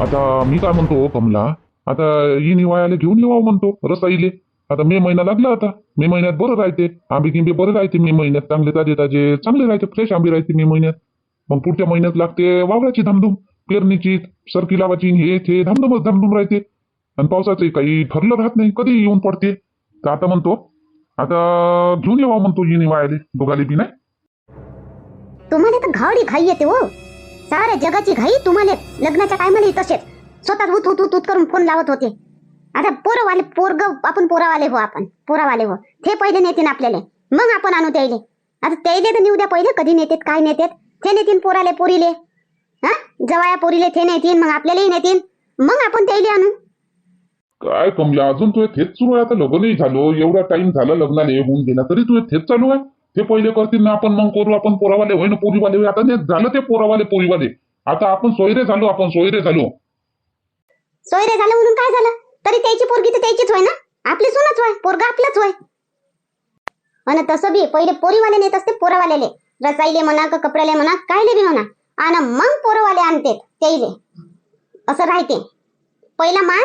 आता मी काय म्हणतो कमला? आता ही निवायाला घेऊन येवा म्हणतो रसाईले. आता मे महिना लागला आता. मे महिन्यात बरं राहते. आंबे गिंबे बरं राहते मे महिन्यात. चांगले ताजे ताजे चांगले राहते. फ्रेश आंबे राहते मे महिन्यात. मग पुढच्या महिन्यात लागते वावराची धामधूम. पेरणीची सरकी लावाची हे ते धामधूमच धामधूम राहते. आणि पावसाचे काही ठरलं राहत नाही. कधी येऊन पडते. तर आता म्हणतो आता घेऊन येवा म्हणतो ही निवायाले. दोघाले बी नाही. तुम्हाला तर घावडी घाई येते हो. साऱ्या जगाची घाई तुम्हाला लग्नाच्या टायमाला तसेच. स्वतः उत उत उत उत करून फोन लावत होते. आता पोरवाले पोरग आपण पोरावाले हो आपण पोरावाले हो. ते पहिले नेतीन आपल्याला. मग आपण आणू त्याले आता त्याले तर नेऊ द्या पहिले कधी नेतेत काय नेतेत? ते नेतीन पोराले पोरीले. हा? जवाया पोरीले ते नेतीन मग आपल्यालाही नेतीन. मग आपण त्याले आणू. काय कमला अजून तुझे थेच सुरू आहे आता लग्नही झालो एवढा टाइम झाला लग्नाला होऊन गेला तरी तुझे थेच चालू आहे. ते पहिले करतील ना आपण मग करू आपण पोरावाले होईन पोरीवाले आता नाही झालं ते पोरावाले पोरीवाले. आता आपण सोयरे झालो आपण सोयरे झालो. सोयरे झालं म्हणून काय झालं? तरी त्याची पोरगी तर त्याचीच होय ना? आपली सुनच होय पोरगा आपलाच होय. आणि तसं बी पहिले पोरीवाले नेत असते पोरावाल्याले. रसाईले म्हणा का कपड्याले म्हणा कायले बी म्हणा. आणि मग पोरवाले आणते त्याईले. असं राहते. पहिला मान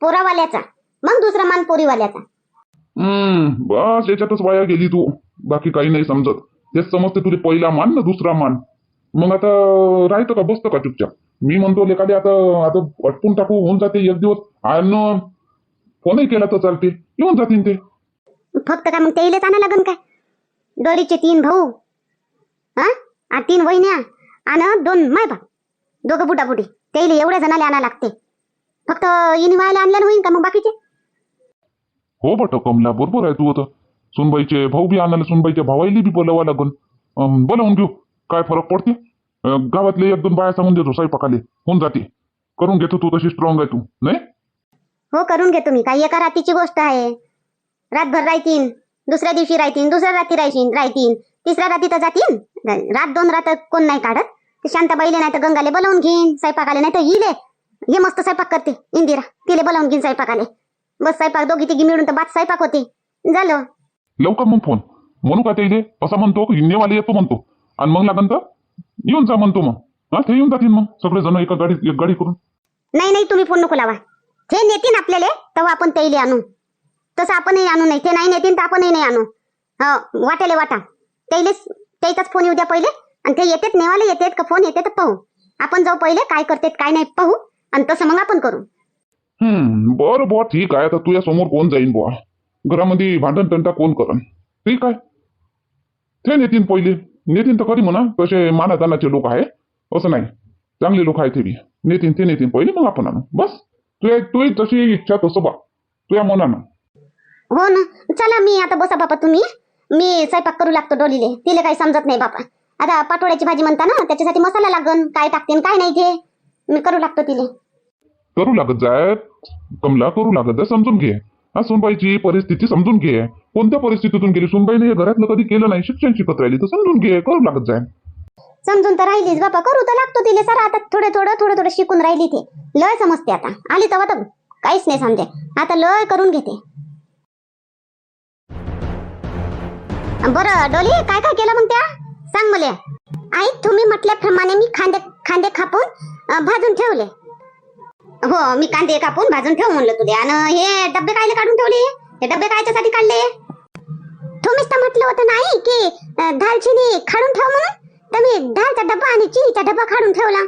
पोरावाल्याचा मग दुसरा मान पोरीवाल्याचा. हम्म. बस याच्यातच वाया गेली तू. बाकी काही नाही समजत. तेच समजते तुझे पहिला मान ना दुसरा मान. मग आता राहतं का बसतं का चुपचाप? मी म्हणतो लेखाले आता आता अटपून टाकू होऊन जाते एक दिवस. आणि फोनही केला तर चालते. येऊन जातील ते. फक्त का मग त्याईलेच आणा लागन काय? डोरीचे तीन भाऊ हा? आ तीन वहिन्या आणि दोन माय बाप दोघं बुटा बुटी त्याईले एवढ्या जणाला आणा लागते. फक्त इनिवायला आणल्यानं होईन का मग बाकीचे? हो बट कमला बरोबर आहे तू आता. सुनबाईचे भाऊ बी आणायला सुनबाईच्या भावाईले बी बोलावं लागन. अं, बोलावून घेऊ. काय फरक पडते? अं, गावातले एक दोन बाया सांगून देतो स्वयंपाकाले. होऊन जाते. करून घेतो तू तशी स्ट्रॉंग आहे तू. नाही? हो करून घेतो मी. काही एका रात्रीची गोष्ट आहे. रातभर राहतीन दुसऱ्या दिवशी राहतीन दुसऱ्या रात्री राहशीन राहतीन. तिसऱ्या रात्री तर जातीन. रात दोन रात कोण नाही काढत. ते शांताबाईले नाही तर गंगाले बोलावून घेईन स्वयंपाकाले नाही तर हिले. हे मस्त स्वयंपाक करते इंदिरा. तिले बोलावून घेईन स्वयंपाकाले. बस स्वयंपाक दोघी तिघी मिळून तर बात स्वयंपाक होते. झालं. लवकर मग फोन. म्हणू का ते असा म्हणतो की हिंदीवाले येतो म्हणतो. आणि मग लागन तर? येऊन जा म्हणतो मग. हा ते येऊन जातील मग. सगळे जण एका गाडीत एक गाडी करून. नाही नाही तुम्ही फोन नको लावा. ते नेतीन आपल्याला तेव्हा आपण त्याईले आणू. तसं आपणही आणू नाही. ते नाही नेतीन तर आपणही नाही आणू. हो वाटेले वाटा. त्याईलेच त्याचाच फोन येऊ द्या पहिले. आणि ते येतेत नेवाले येतेत का फोन येते तर पाहू. आपण जाऊ पहिले काय करतेत काय नाही पाहू. आणि तसं मग आपण करू. हम्म बरं बुवा ठीक आहे. आता तुझ्या समोर कोण जाईन बुवा? घरामध्ये भांडण तंटा कोण करन? ठीक आहे. ते नेतीन पहिले. नेतीन तर करी म्हणा तसे मानादानाचे लोक आहे. असं नाही. चांगले लोक आहे ते बी. नेतीन ते नेतीन पहिले मग आपण आणू. बस. तुझ्या तुझी जशी इच्छा तसं बा तुझ्या मनानं. हो ना. चला मी आता बसा बापा तुम्ही. मी स्वयंपाक करू लागतो डोलीले. तिला काही समजत नाही बापा. आता पाटोळ्याची भाजी म्हणता ना त्याच्यासाठी मसाला लागन. काय टाकते काय नाही ते. मी करू लागतो तिला. करू लागत जाय. कमला करू लागत जाय समजून घे. हा सुनबाईची परिस्थिती समजून घे. कोणत्या परिस्थितीतून गेली सुनबाईने हे घरातलं कधी केलं नाही शिक्षण शिकत राहिली तर समजून घे करू लागत जाय. समजून तर राहिलीच बापा करू तर लागतो तिले सर. आता थोडे थोडं थोडं थोडं शिकून राहिली ते. लय समजते आता. आली तेव्हा तर काहीच नाही समजे. आता लय करून घेते. बरं डोली काय काय केलं मग त्या? सांग मला. आई तुम्ही म्हटल्याप्रमाणे मी खांदे खांदे कापून भाजून ठेवले. हो मी कांदे कापून भाजून ठेव म्हणलं तुले. आणि हे डब्बे कायले काढून ठेवले? हे डब्बे कायच्यासाठी काढले? तुम्हीच तर म्हटलं होतं नाही की दालचिनी खाडून ठेव म्हणून. तर मी दालचा डब्बा आणि चिनीचा डब्बा काढून ठेवला.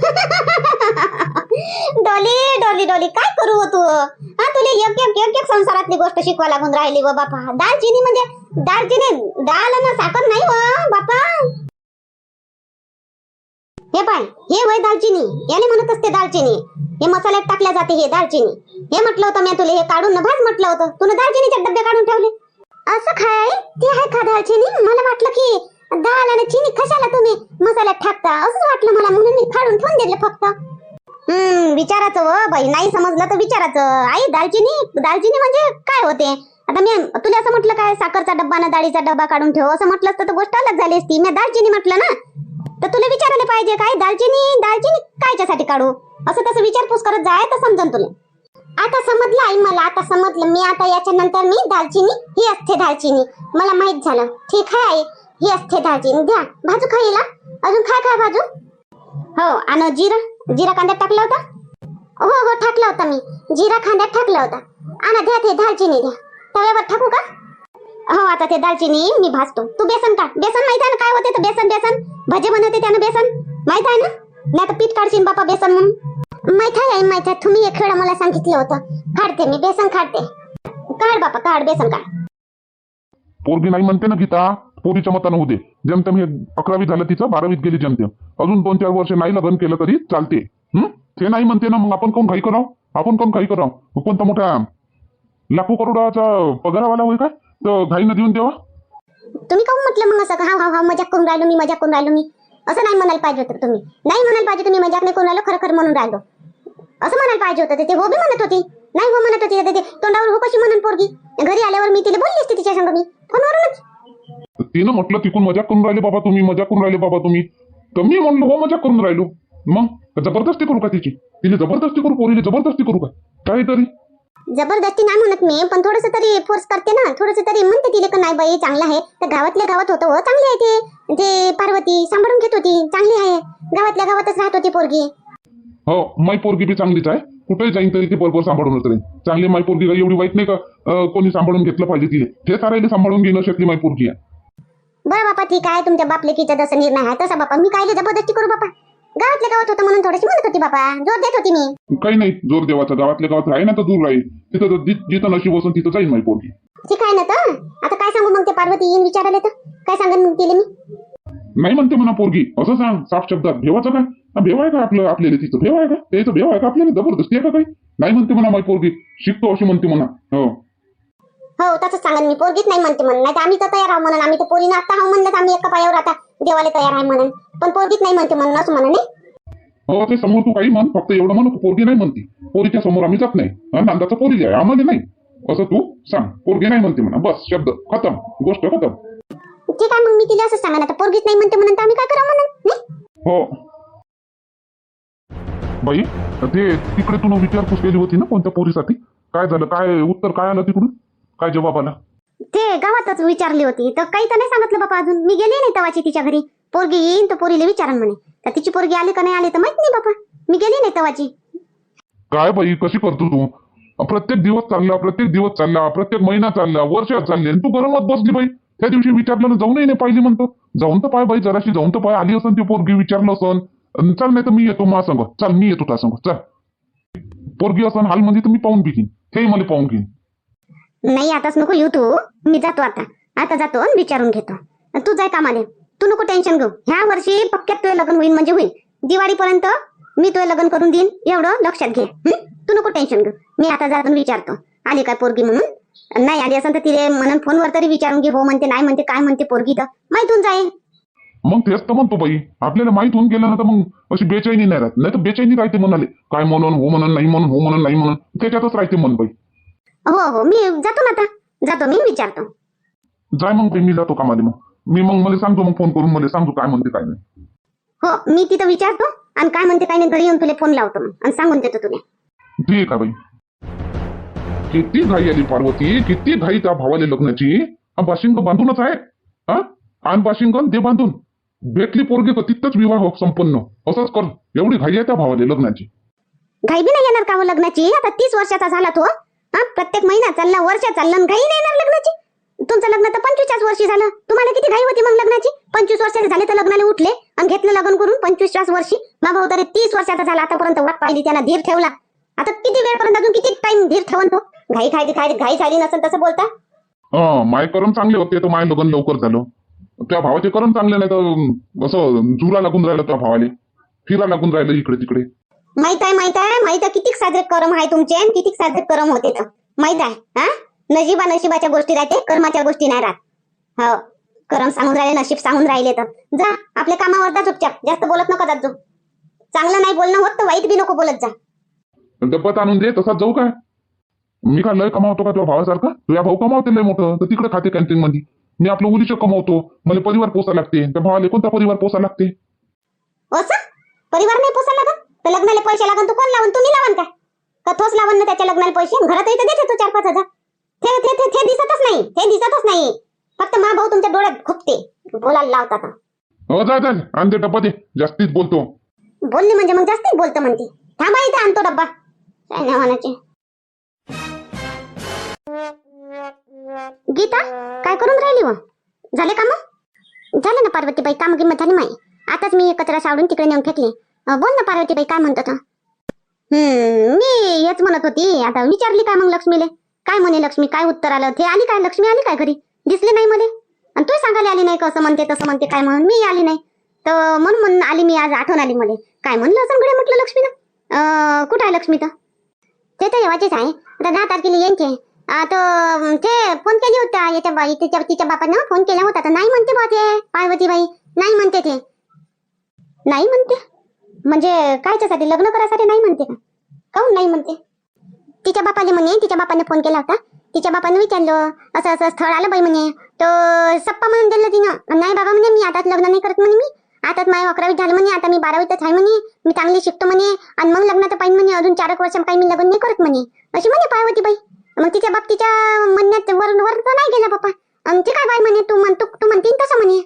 डोली डोली डोली काय करू हो तू? हा तुला एक एक एक एक संसारातली गोष्ट शिकवा लागून राहिली व बापा. दालचिनी म्हणजे दालचिनी दाल आणि साखर नाही व बापा. हे पाय हे वय दालचिनी. याने म्हणत असते दालचिनी. हे मसाल्यात टाकल्या जाते हे दालचिनी. हे म्हटलं होतं मी तुला हे काढून न म्हटलं होतं. तुला दालचिनीचे डब्बे काढून ठेवले. असं खाय ते आहे का दालचिनी. मला वाटलं की दाल आणि चिनी कशाला तुम्ही मसाल्यात टाकता असंच वाटलं मला म्हणून मी काढून ठेवून दिले फक्त. हम्म विचाराचं व बाई नाही समजलं तर विचारायचं. आई दालचिनी दालचिनी म्हणजे काय होते? आता मी तुला असं म्हटलं काय साखरचा डब्बा ना डाळीचा डब्बा काढून ठेव. असं म्हटलं असतं तर गोष्ट अलग झाली असती. मी दालचिनी म्हटलं ना तर तुला विचारायला पाहिजे काय? दालचिनी दालचिनी कायच्यासाठी काढू? असं तसं विचारपूस करत जाय तर समजन तुला. आता समजलं आई मला आता समजलं. मी आता याच्या नंतर मी दालचिनी ही असते दालचिनी. मला माहीत झालं. ठीक आहे आई ही असते दालचिनी. घ्या भाजू खायला अजून काय काय भाजू. हो आणि जिरा. जिरा कांद्यात टाकला होता? हो हो टाकला होता मी. जिरा कांद्यात टाकला होता. आणा द्या ते दालचिनी द्या. तव्यावर टाकू का? हो आता ते दालचिनी मी भाजतो. तू बेसन काढ. बेसन माहीत आहे ना काय होते तर बेसन बेसन. भजे बनवते त्यानं बेसन. माहीत आहे ना? नाही तर पीठ काढशील बापा बेसन म्हणून. माहीत आहे माहीत आहे. तुम्ही एक वेळा मला सांगितलं होतं. काढते मी बेसन काढते. काढ बापा काढ बेसन काढ. पोरगी नाही म्हणते ना गीता. पोरीच्या मतानं होते जेमतेम हे अकरावी झालं तिचं बारावीत गेली जेमतेम अजून दोन चार वर्ष नाही लग्न केलं तरी चालते. हम्म ते नाही म्हणते ना मग आपण कोण घाई करावं? आपण कोण घाई करावं? कोणता मोठा लाखो करोडाचा पगारावाला होय काय? तर घाईनं देऊन देवा. तुम्ही काहून म्हटलं मग असं? हा हा हा मजाक करून राहिलो मी मजाक करून राहिलो मी. असं नाही म्हणायला पाहिजे होतं तुम्ही. नाही म्हणायला पाहिजे तुम्ही मजाक नाही करून राहिलो खरं खरं म्हणून राहिलो. असं म्हणायला पाहिजे होतं. ते- हो बी म्हणत होती. नाही हो म्हणत होती ते- ते तोंडावर हो कशी म्हणून पोरगी. घरी आल्यावर मी तिला बोलली असते तिच्या संग मी. फोनवरूनच. तिनं म्हटलं तिकून मजाक करून राहिले बाबा तुम्ही मजाक करून राहिले बाबा तुम्ही. तर मी म्हणलो हो मजाक करून राहिलो. मग? जबरदस्ती करू का तिची? तिने जबरदस्ती करू पोरीने जबरदस्ती करू का? काहीतरी. जबरदस्ती नाही म्हणत मी पण थोडस तरी फोर्स करते ना. थोडस तरी म्हणते तिला का नाही बाई चांगलं आहे. तर गावातल्या गावात होतं हो चांगली आहे ते. ते पार्वती सांभाळून घेत होती चांगली आहे. गावातल्या गावातच राहत होती पोरगी. हो माई पोरगी बी चांगलीच आहे. कुठेही जाईन तरी ती बरोबर सांभाळूनच राहील चांगली माई पोरगी एवढी वाईट नाही का कोणी सांभाळून घेतलं पाहिजे तिने हे सारायला सांभाळून घेणं शकली माई पोरगी आहे. बरं बापा ठीक आहे. तुमच्या बापलेकीचा जसा निर्णय आहे तसा बापा. मी काय जबरदस्ती करू बापा? गावातल्या गावात होतं म्हणून थोडीशी म्हणत होती बापा. जोर देत होती मी. काही नाही जोर देवाचा. गावातल्या गावात राही ना तर दूर राहील तिथं तर जि- जिथं नशीब असून तिथं जाईल माई पोरगी. ठीक आहे ना तर? आता काय सांगू मग ते पार्वती येईन विचारायला तर? काय सांगेन मग तिला मी? नाही म्हणते म्हणा पोरगी. असं सांग साफ शब्दात. भेवाचं काय? हा, भेव आहे का आपलं आपल्याला तिचं भेव आहे का? त्याचं भेव आहे का आपल्याला? जबरदस्ती आहे का काही? नाही म्हणते म्हणा माई पोरगी. शिकतो अशी म्हणते म्हणा. हो. हो तसंच सांगेन मी. पोरगीच नाही म्हणते म्हणून. नाही तर आम्ही तर तयार आहो म्हणून. आम्ही तर पोरीनं आता आहो म्हणलं तर आम्ही एका पायावर आता. देवाला तयार आहे म्हणून. पण पोरगीच नाही म्हणते म्हणून असं म्हणा नाही हो ते समोर तू काही म्हण फक्त एवढं म्हण पोरगी नाही म्हणती. पोरीच्या समोर आम्ही जात नाही. हा, नांदाचा पोरी आहे आम्हाला नाही. असं तू सांग पोरगी नाही म्हणते म्हणा. बस शब्द खतम. गोष्ट खतम. ठीक आहे मग मी तिला असं सांगा आता पोरगीच नाही म्हणते म्हणून तर आम्ही काय करावं म्हणून? हो. बाई ते तिकडे तू विचारपूस केली होती ना कोणत्या पोरीसाठी? काय झालं? काय उत्तर काय आलं तिकडून? काय जबाब आला? ते गावातच विचारली होती. तर काही तर नाही सांगितलं बापा अजून. मी गेली नाही तवाची तिच्या घरी. पोरगी येईन तर पोरीला विचारन म्हणे. तर तिची पोरगी आली का नाही आली तर माहीत नाही बापा. मी गेली नाही तवाची. काय बाई कशी करतो तू? प्रत्येक दिवस चालला प्रत्येक दिवस चालला प्रत्येक महिना चालला वर्षात चालले आणि तू गरमत बसली बाई. त्या दिवशी विचारलं ना जाऊनही नाही पाहिली म्हणतो. जाऊन तर पाय बाई जराशी जाऊन तर पाय आली असन ती पोरगी विचारलं असन. चल नाही तर मी येतो मा संग चल मी येतो का संग चल. पोरगी असन हालमध्ये म्हणजे तर मी पाहून घेईन. तेही मला पाहून घेईन. नाही आताच नको येऊ तू. मी जातो आता. आता जातो आणि विचारून घेतो. तू जाय कामाले. तू नको टेन्शन घेऊ. ह्या वर्षी पक्क्यात तुझं लग्न होईल म्हणजे होईल. दिवाळीपर्यंत मी तुझं लग्न करून देईन. एवढं लक्षात घे. तू नको टेन्शन घेऊ. मी आता जाऊन विचारतो. आली काय पोरगी म्हणून? नाही आली असं तर तिने म्हणून फोनवर तरी विचारून घे. हो म्हणते नाही म्हणते काय म्हणते पोरगी तर. माहितून जाईल मग तेच तर म्हणतो बाई. आपल्याला माहीत होऊन गेलं ना तर मग अशी बेचैनी नाही राहत. नाही तर बेचैनी राहते म्हणाले. काय म्हणून हो म्हणून नाही म्हणून हो म्हणून नाही म्हणून. त्याच्यातच राहते मन बाई. हो हो मी जातो ना आता. जातो मी विचारतो. जाय मग बाई मी जातो कामाले मग. मी मग मला सांगतो मग फोन करून मला सांगतो काय म्हणते काय नाही. हो मी तिथं विचारतो आणि काय म्हणते काय नाही घरी येऊन तुला फोन लावतो मग आणि सांगून देतो तुला. ठीक आहे बाई? किती घाई आली पार्वती किती घाई त्या भावाले लग्नाची. हा बाशिंग बांधूनच आहे. हा? आण बाशिंग दे बांधून. भेटली पोरगी का तिथंच विवाह संपन्न. असंच कर. एवढी घाई आहे त्या भावाले लग्नाची. घाई बी नाही येणार का हो लग्नाची? आता तीस वर्षाचा झाला तो. हा प्रत्येक महिना चालला वर्ष चाललं घाई नाही येणार लग्नाची? तुमचं लग्न तर पंचवीस वर्षी झालं. तुम्हाला किती घाई होती मग लग्नाची? पंचवीस वर्षाचे झाले तर लग्नाला उठले आणि घेतलं लग्न करून पंचवीस वर्षी. बाबा भाऊ तरी तीस वर्षाचा झाला आतापर्यंत वाट पाहिली त्याला धीर ठेवला. आता किती वेळपर्यंत अजून किती टाइम धीर ठेवून तो? घाई खायची खायची घाई झाली नसेल तसं बोलता? हा माय करम चांगले होते तर माय लग्न लवकर झालं. त्या भावाचे करम चांगले नाही तर असं जुला लागून राहिलं त्या भावाले. फिरा लागून राहिलं इकडे तिकडे माहीत आहे माहीत आहे? माहीत आहे किती साजरे करम आहे तुमचे आणि किती साजरे करम होते तर? माहीत आहे हा? नशिबा नशिबाच्या गोष्टी राहते कर्माच्या गोष्टी नाही राहत. हो करम सांगून राहिले नशीब सांगून राहिले तर. जा आपल्या कामावर जा चुपचाप जास्त बोलत नका जात जाऊ. चांगलं नाही बोलणं होत तर वाईट बी नको बोलत जा. डब्बत आणून दे तसाच जाऊ काय? मी काय लय कमावतो का तुझ्या भावासारखा? तुझ्या भाऊ कमावते लय मोठं तर तिकडे खाते कॅन्टीन मध्ये मी आपलं उलीचं कमावतो मला परिवार पोसा लागते. त्या भावाला कोणता परिवार पोसा लागते? असं? परिवार नाही पोसा लागत? लग्नाला पैसे लागन तू कोण लावून? तुम्ही लावून काय का तोच लावून ना त्याच्या लग्नाला पैसे? घरात येतं देते तू चार पाच हजार. ते ते ते ते दिसतच नाही. ते दिसतच नाही. फक्त मा भाऊ तुमच्या डोळ्यात खुपते बोलायला लावतात हो जा जा. आणि ते डब्बा दे जास्तीच बोलतो. बोलली म्हणजे मग जास्तच बोलतं म्हणते. थांबा इथे आणतो डब्बा. काय नाही म्हणायचे. गीता काय करून राहिली व? झाले काम? झालं ना पार्वतीबाई? काम किंमत झाली माई. आताच मी कचरा सावडून तिकडे नेऊन फेकले. बोल ना पार्वतीबाई काय म्हणतो तो हम्म मी हेच म्हणत होती. आता विचारली काय मग लक्ष्मीले? काय म्हणे लक्ष्मी? काय उत्तर आलं? ते आली काय? लक्ष्मी आली काय घरी? दिसली नाही मध्ये आणि तू सांगायला आली नाही कसं म्हणते तसं म्हणते काय म्हणून? मी आली नाही. तर म्हणून म्हणून आली मी आज आठवण आली मला. काय म्हणलं असं घडे म्हटलं लक्ष्मीनं? अं, कुठं आहे लक्ष्मी तर? ते तर येवाचेच आहे. आता दहा तारखेला येईन ते. आता ते फोन केली होता याच्या बाई तिच्या तिच्या बापानं फोन केला होता. तर नाही म्हणते बा ते पार्वतीबाई. नाही म्हणते ते. नाही म्हणते. म्हणजे कायच्यासाठी लग्न करायसाठी नाही म्हणते का? काहून नाही म्हणते? तिच्या बापाने म्हणे तिच्या बापाने फोन केला होता. तिच्या बापाने विचारलं असं असं स्थळ आलं बाई म्हणे. तर सप्पा म्हणून दिलं तिनं. नाही बाबा म्हणे मी आता लग्न नाही करत म्हणे मी. आताच माझ्या अकरावीत झालं म्हणे. आता मी बारावीतच आहे म्हणे. मी चांगली शिकतो म्हणे. आणि मग लग्नाचं पाहिजे म्हणे. अजून चार एक वर्ष काही मी लग्न नाही करत म्हणे. अशी म्हणे पार्वती बाई. मग तिच्या बाबतीच्या म्हणण्यात वर वर तर नाही गेला बाप्पा आणि ती काय बाई म्हणे? तू म्हण तू तू म्हणतीन तसं म्हणे.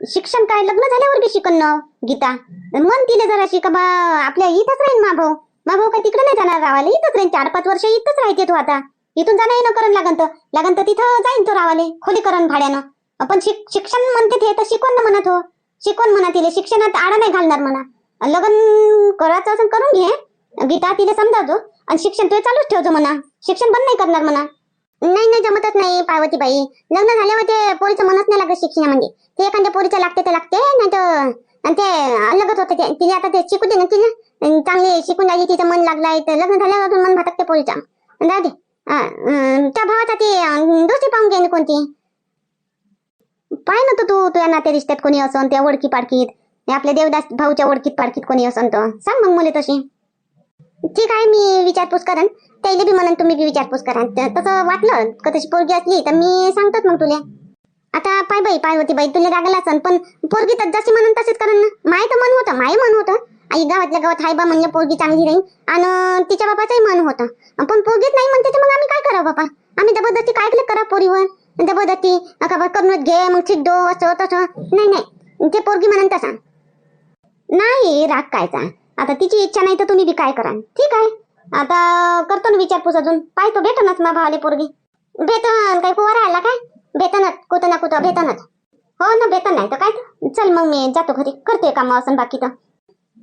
शिक्षण काय? लग्न झाल्यावर बी शिकन गीता मन तिले जरा का बा आपल्या इथंच राहीन मा भाऊ मा भाऊ काय तिकडे नाही जाणार रावाले इथंच राहीन. चार पाच वर्ष इथंच राहते तू आता. इथून जाणं येणं करण लागन तर. लागन तर तिथं जाईन तो रावाले खोली करण भाड्यानं. पण शिक शिक्षण म्हणते ते तर शिकवण म्हणत हो. शिकवण म्हणा तिले शिक्षणात आडा नाही घालणार म्हणा. लग्न करायचं असं करून घे. गीता तिला समजावतो आणि शिक्षण तुझे चालूच ठेवतो म्हणा. शिक्षण बंद नाही करणार म्हणा. नाही नाही जमतच नाही पार्वती बाई लग्न झाल्यावर ते पोरीचं मनच नाही लागत शिक्षणामध्ये. ते एखाद्या पोरीचं लागते ते लागते नाही तर आणि ते लगत होते ते. तिने आता ते शिकू दे ना तिने चांगली शिकून राहिली तिचं मन लागलाय. तर लग्न झाल्यावर अजून मन भटकते पोरीचा. जाऊ दे. त्या भावाचा ती दोस्ती दुसरी पाहून घेईन ना कोणती. पाय ना तर तू तुझ्या नाते रिश्त्यात कोणी असन त्या ओळखी पाडकीत आपल्या देवदास भाऊच्या ओळखीत पाडकीत कोणी असन तर सांग मग मला तशी. ठीक आहे मी विचारपूस करन त्याला बी म्हणून तुम्ही बी विचारपूस करा. तसं वाटलं. का तशी पोरगी असली तर मी सांगतोच मग तुला. आता पाय बाई पाय होती बाई तुला रागाला असन पण पोरगी तर जशी म्हणून तशीच करण ना. माय तर मन होतं माय मन होतं. आई गावातल्या गावात हाय बा म्हणलं पोरगी चांगली राहील आणि तिच्या बापाचंही मन होतं. पण पोरगीच नाही म्हणते मग आम्ही काय करावं बापा? आम्ही जबरदस्ती काय केलं करा पोरीवर? जबरदस्ती का बा करूनच घे मग छिड्डो असं तसं. नाही नाही ते पोरगी म्हणून तसा. नाही राग कायचा? आता तिची इच्छा नाही तर तुम्ही बी काय करा ठीक आहे. आता करतो ना विचारपूस अजून. पाहतो भेटनच ना भावाले पोरगी. भेटन काही कुवारा आला काय? भेटनच कुठं ना कुठं भेटनच हो ना भेटन नाही तर काय? तर. चल मग मी जातो घरी करते काम असं बाकी तर.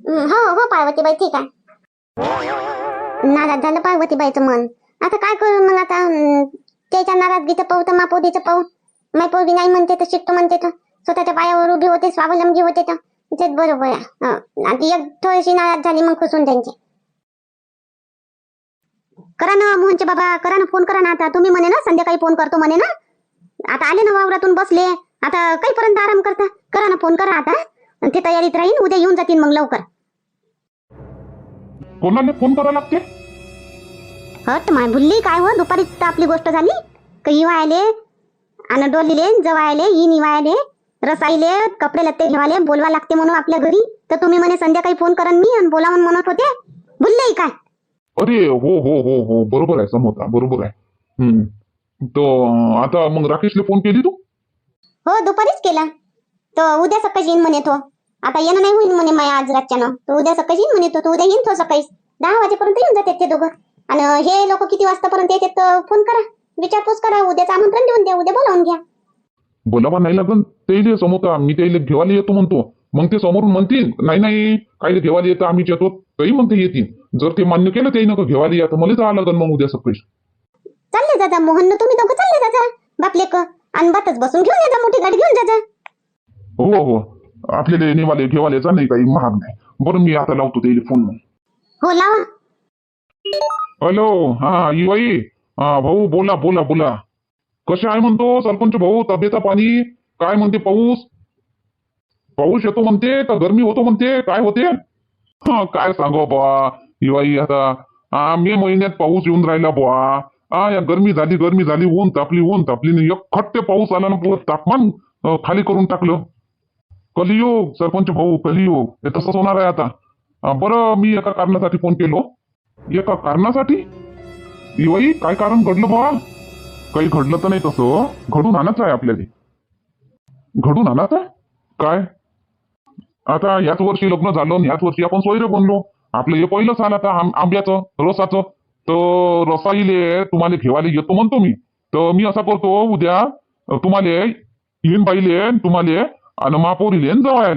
हं, हो हो पार्वतीबाई ठीक आहे. नाराज झालं पार्वतीबाईचं मन. आता काय करू मग आता? त्याच्या नाराजगीचं पाहू तर मा पोरीचं पाहू. माय पोरगी नाही म्हणते तर शिकतो म्हणते तर. स्वतःच्या पायावर उभी होते स्वावलंबी होते तर. तेच बरोबर आहे. हं. आणि एक थोडीशी नाराज झाली मग खुसून त्यांची करा ना मोहनचे बाबा करा ना फोन करा ना आता. तुम्ही म्हणे ना संध्याकाळी फोन करतो म्हणे ना. आता आले ना वावरातून बसले. आता काहीपर्यंत आराम करता? करा ना फोन करा आता. ते तयारीत राहीन उद्या येऊन जातील मग लवकर. कोणाला फोन करावा लागते? हट माय भुलली काय हो? दुपारी आपली गोष्ट झाली. का इवायले आणि डोलीले जवायले ही निवायले रसाईले कपडे लत्ते घेवाले बोलवा लागते म्हणून आपल्या घरी. तर तुम्ही म्हणे संध्याकाळी फोन करन मी आणि बोला म्हणून म्हणत होते. भुलले काय? अरे हो हो हो हो बरोबर आहे समोता बरोबर आहे. तो आता मग राकेशला फोन केली तू? हो दुपारीच केला. तर उद्या सकाळी येईन म्हणे तो. आता येणं नाही होईल म्हणे माया आज रातच्यानं. तर उद्या सकाळी येईन म्हणे तो. उद्या येईन तो सकाळी दहा वाजेपर्यंत येऊन जातात ते दोघं. आणि हे लोक किती वाजतापर्यंत येतात तर फोन करा. विचारपूस करा. उद्याचं आमंत्रण देऊन द्या. उद्या बोलावून घ्या. बोलावा नाही लागन. ते समोता मी त्याला घेवायला येतो म्हणतो. मग ते समोरून म्हणतील नाही नाही काही घेवायला येतं आम्हीच येतो. तरी मग ते येतील. जर ते मान्य केलं ते नको घेवायला या. तर मला जावं मग उद्या सकाळी. चालले जाता मोहन तुम्ही दोघं चालले जाता बापले क आणि बातच बसून घेऊन येता मोठी गाडी घेऊन जाता हो हो आपल्याला नेवाले घेवाल्याचा नाही काही महाग नाही. बरं मी आता लावतो त्याला फोन हो लावा. हॅलो हा युवाई हा भाऊ बोला बोला बोला. कसे आहे म्हणतो सरपंच भाऊ? तब्येता पाणी? काय म्हणते पाऊस? पाऊस येतो म्हणते का गरमी होतो म्हणते? काय होते? हा काय सांगू बुवा युवाई आता हा मे महिन्यात पाऊस येऊन राहिला बुवा. हा या गरमी झाली गर्मी झाली ऊन तापली ऊन तापली एक खट्टे पाऊस आला ना पुरं तापमान खाली करून टाकलं. कलियोग सरपंच भाऊ कलियोग हे तसंच होणार आहे आता. बरं मी एका कारणासाठी फोन केलो. एका कारणासाठी? इवाई काय कारण घडलं बा काही घडलं तर नाही तसं घडून आणायचं आहे आपल्याला. घडून आणायचं आहे? काय? आता याच वर्षी लग्न झालं आणि याच वर्षी आपण सोयरे बनलो. आपलं हे पहिलं साल आता आंब्याचं रसाचं. तर रसाईले तुम्हाला घेवाले येतो म्हणतो मी. तर मी असा करतो उद्या तुम्हाला येईन पाहिले तुम्हाला आणि महापौरीले जवळ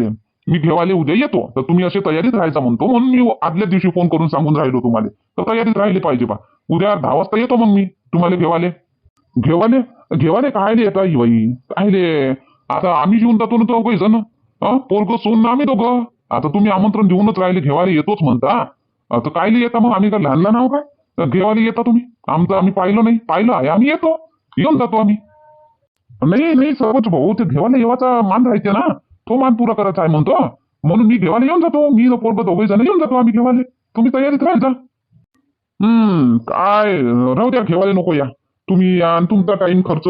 मी घेवाले उद्या येतो. तर तुम्ही असे तयारीत राहायचा म्हणतो. म्हणून मी आदल्या दिवशी फोन करून सांगून राहिलो तुम्हाला. तर तयारीत राहिले पाहिजे बा. उद्या दहा वाजता येतो मग मी. तुम्हाला घेवाले. घेवाले? घेवाले कायले येता ही बाई? कायले आता आम्ही जेवून जातो ना तो जण. पोरग सोन ना आम्ही दोघं. आता तुम्ही आमंत्रण देऊनच राहिले घेवाले येतोच म्हणता. तर कायले येता मग? आम्ही का लहान लहान आहो काय? तर घेवायला येता तुम्ही? आमचं आम्ही पाहिलं नाही. पाहिलं आहे. आम्ही येतो. येऊन जातो आम्ही. नाही नाही सर्वच भाऊ ते घेवायला येवाचा मान राहायचे ना. तो मान पुरा करायचा आहे म्हणतो. म्हणून मी घेवायला येऊन जातो. मी पोरग दोघे जण येऊन जातो आम्ही घेवायला तुम्ही तयारीत राहायचा हम्म काय? राहू द्या घेवायला नको या. तुम्ही या आणि तुमचा टाइम खर्च.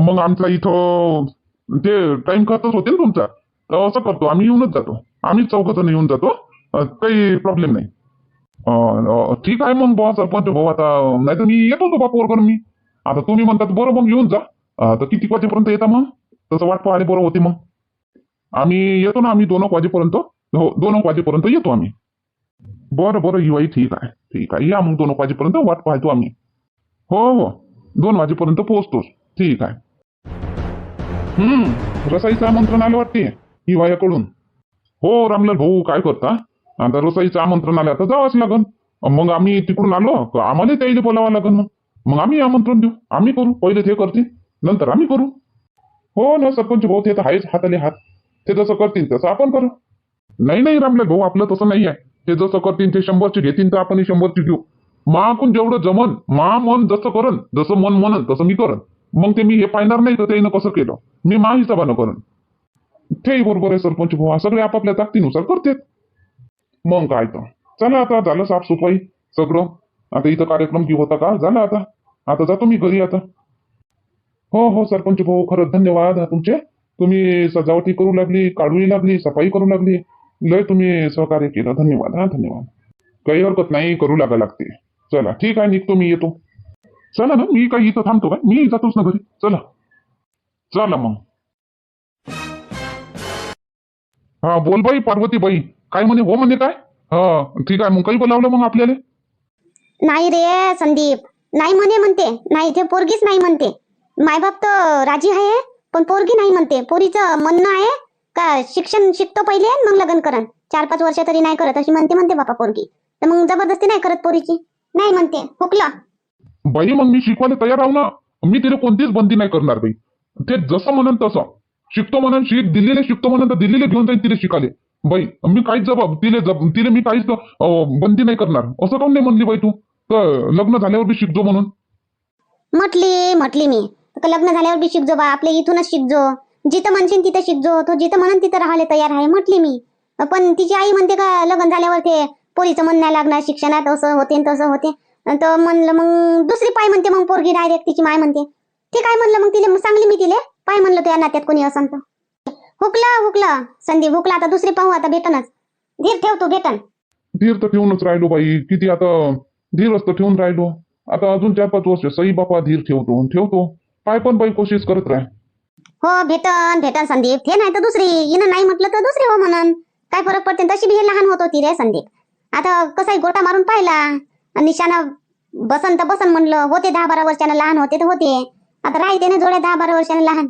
मग आमचा इथं ते टाइम खर्चच होते ना तुमचा. तर असं करतो. आम्ही येऊनच जातो. आम्ही चौघ जण येऊन जातो. काही प्रॉब्लेम नाही. अं, अं, ठीक आहे मग बॉस सरपंच भाऊ आता नाही तर मी येतो तो बाप करून मी. आता तुम्ही म्हणतात बरं मग येऊन जा. अं, तर किती वाजेपर्यंत येता मग? तसं वाट पाहायला बरं होते मग. आम्ही येतो ना आम्ही दोन एक वाजेपर्यंत हो दोन एक वाजेपर्यंत येतो आम्ही. बरं बरं युवाई ठीक आहे ठीक आहे. या मग दोन एक वाजेपर्यंत वाट पाहतो आम्ही. हो हो. दोन वाजेपर्यंत पोहोचतोच ठीक आहे. हम्म रसाईचं आमंत्रण आलं वाटते हिवायाकडून हो रामलाल भाऊ काय करता? आता रसाईचं आमंत्रण आलं आता जावंच लागन. मग आम्ही तिकडून आलो आम्हाला त्याला बोलावं लागन मग. मग आम्ही आमंत्रण देऊ. आम्ही करू पहिले ते करते नंतर आम्ही करू. हो ना सरपंच भाऊ ते तर आहेच हाताले हात. ते जसं करतील तसं आपण करू. नाही नाही रामले भाऊ आपलं तसं नाही आहे ते जसं करतील ते शंभरची घेतील तर आपण शंभरची घेऊ. माकून जेवढं जमन मा मन जसं करन जसं मन म्हणन तसं मी करन मग ते मी हे पाहणार नाही तर त्यानं कसं केलं? मी मा हिशोबानं करन ते बरोबर आहे सरपंच भाऊ. सगळे आपापल्या ताकदीनुसार करतात. मग काय तर. चला आता झालं साफसफाई सगळं. आता इथं कार्यक्रम की होता का झाला आता. आता जातो मी घरी आता. हो हो सरपंच भाऊ खरंच धन्यवाद. तुमचे. तुम्ही सजावटी करू लागली काढूही लागली सफाई करू लागली. लय तुम्ही सहकार्य केलं. धन्यवाद. हा धन्यवाद. काही हरकत नाही करू लागा लागते. चला ठीक आहे निघतो मी येतो. चला ना मी काही इथं थांबतो काय मी जातोच ना घरी. चला. चला मग. हा बोल बाई पार्वती बाई काय म्हणे? हो म्हणे काय? हा ठीक आहे मग काही बोलावलं मग आपल्याला? नाही रे संदीप. नाही म्हणे म्हणते. नाही ते पोरगीच नाही म्हणते. मायबाप तर राजी आहे पण पोरगी नाही म्हणते. पोरीचं म्हणणं आहे का शिक्षण शिकतो पहिले मग लग्न करन चार पाच वर्ष तरी नाही करत अशी म्हणते म्हणते बापा पोरगी. तर मग जबरदस्ती नाही करत पोरीची. नाही म्हणते. हुकलं. बाई मग मी शिकवायला तयार आहो ना. मी तिला कोणतीच बंदी नाही करणार बाई. ते जसं म्हणन तसं. शिकतो म्हणून शिक दिल्लीला शिकतो म्हणून तर दिल्लीला घेऊन जाईन तिला शिकाले. बाई मी काहीच जबाब तिने जब तिने मी काहीच अं, बंदी नाही करणार. असं काऊन नाही म्हणली बाई तू? तर लग्न झाल्यावर बी शिकजो म्हणून. म्हटली म्हटली मी. तर लग्न झाल्यावर बी शिकजो बा आपल्या इथूनच शिकजो. जिथं म्हणशील तिथं शिकजो तो जिथं म्हणून तिथं राहायला तयार आहे म्हटली मी. पण तिची आई म्हणते का लग्न झाल्यावर ते पोरीचं मन नाही लागणार शिक्षणात असं होते न तसं होते. तर म्हणलं मग दुसरी पाय म्हणते मग पोरगी डायरेक्ट तिची माय म्हणते. ठीक आहे म्हणलं मग तिला सांगली मी तिले. पाय म्हणलं त्या नात्यात कोणी असं तर. हुकला हुकला. संदीप हुकला आता दुसरी पाहू आता भेटनच. धीर ठेव तू भेटन. धीर तर ठेवूनच राहिलो बाई. किती आता धीरच तर ठेवून राहिलो. आता अजून चार पाच वर्ष सई बापा धीर ठेवतो ठेवतो. काय पण बाई कोशिश करत राह. हो भेटन भेटन संदीप. ते नाही तर दुसरी. हिनं नाही म्हटलं तर दुसरी हो म्हणन. काय फरक पडते? तशी बी हे लहान होत होती रे संदीप. आता कसाही गोटा मारून पाहिला. आणि निशाणा बसन तर बसन म्हणलं होते दहा बारा वर्षानं लहान होते तर होते. आता राहते ना जोड्या दहा बारा वर्षानं लहान.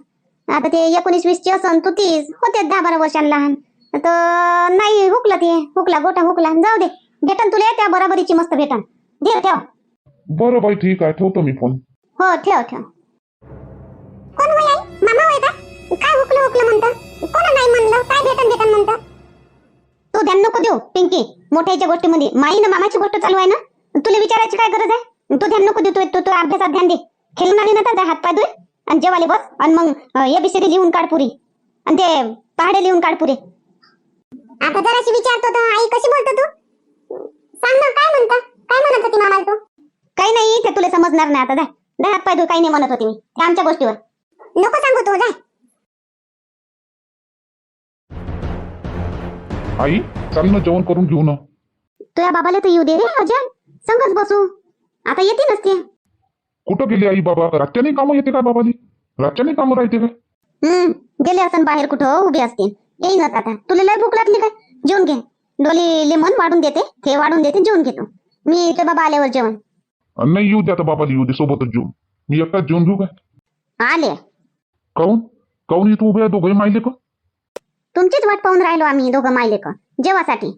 आता ते एकोणीस वीसची असन तू तीस. होते दहा बारा वर्षानं लहान. तर नाही हुकला ते. हुकला गोटा हुकला. जाऊ दे. भेटन तुला त्या बराबरीची मस्त भेटन. धीर ठेव. बरं बाई ठीक आहे. ठेवतो मी फोन. हो ठेव ठेव. कोण होय आई मामा होय का? काय हुकलं हुकलं म्हणतं? कोण नाही म्हणलं? काय भेटन भेटन म्हणतं? तू ध्यान नको देऊ पिंकी. मोठ्याच्या गोष्टीमध्ये. माई ना मामाची गोष्ट चालू आहे ना? तुला विचारायची काय गरज आहे? तू ध्यान नको तू तू तू अभ्यासात ध्यान दे. खेळून आली ना तर हात पाय धुई आणि जेवाले बस. आणि मग एबीसीडी लिहून काढ पुरी. आणि ते पहाडे लिहून काढ पुरी. आता जराशी विचारतो तर आई कशी बोलतो तू? सांग ना काय म्हणता? काय म्हणत होती मामाला तू? काही नाही ते तुला समजणार नाही आता. जाय जाय हात पाय धुई काही नाही म्हणत होती मी. ते आमच्या गोष्टीवर. नको सांगू तू जाय आई चाल ना जेवण करून घेऊ ना. तुझ्या बाबाला तर येऊ दे. रे अजय संगच बसू. आता येते नसते. कुठं गेली आई बाबा? रातच्याने कामं येते का बाबाली रातच्याने कामं राहते का? हम्म गेले असन बाहेर कुठं उभे असतील येईन आता. तुला लय भूक लागली काय? जेवून घे. डोली लिमन वाढून देते ते वाढून देते जेवून घेतो. मी ते बाबा आल्यावर जेवण. अन नाही येऊ दे आता बाबाला येऊ दे सोबतच जेवून मी एकटाच जेवण घेऊ काय? आले. काऊन काऊन इथं उभे आहे दोघंही माहिले का तुमचीच वाट पाहून राहिलो आम्ही दोघं का जेवासाठी.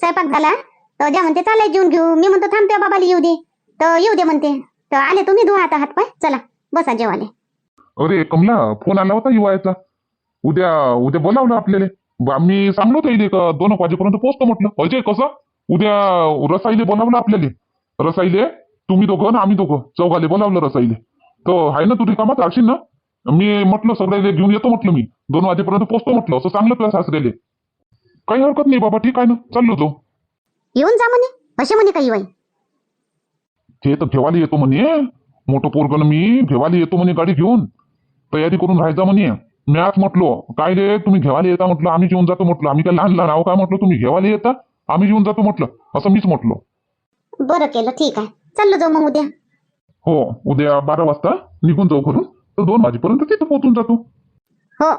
स्वयंपाक झाला. तर द्या म्हणते चालाय जेवून घेऊ. मी म्हणतो थांबते बाबाला येऊ दे. तर येऊ दे म्हणते. तर आले तुम्ही धुवा आता हातपाय. चला बसा जेवाले. अरे कमला फोन आला होता युवायचा उद्या उद्या बोलावलं आपल्याला. मी सांगलो होतं का दोन एक वाजेपर्यंत पोहोचतो म्हटलं. अजय कसं? उद्या रसाईले बोलावलं आपल्याला. रसाईले तुम्ही दोघं ना आम्ही दोघं. चौघाले बोलावलं रसाईले. तर आहे ना तुझी कामात राहशील ना? मी म्हटलं सगळ्याला घेऊन येतो म्हटलं मी. दोन वाजेपर्यंत पोहोचतो म्हटलं. असं सांगलं तुला सासऱ्याले. काही हरकत नाही बाबा ठीक आहे ना? चाललो तो येऊन जा म्हणे. असे म्हणे काही बाई ते तर घेवायला येतो म्हणे. मोठं पोरगण मी घेवायला येतो म्हणे गाडी घेऊन. तयारी करून राहायचा म्हणे. मी आज म्हटलो काय रे तुम्ही घेवायला येता? म्हटलं आम्ही जेवून जातो म्हटलं. आम्ही काय लहान लहान आहो काय म्हटलं तुम्ही घेवायला येता आम्ही जेवून जातो म्हटलं. असं मीच म्हटलो. बरं केलं ठीक आहे. चाललो जाऊ मग उद्या. हो उद्या बारा वाजता निघून जाऊ घरून. तर दोन वाजेपर्यंत तिथं पोहोचून जातो. हो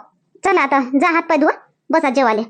चला आता जा हात पाय धुवा. बसा जेवाले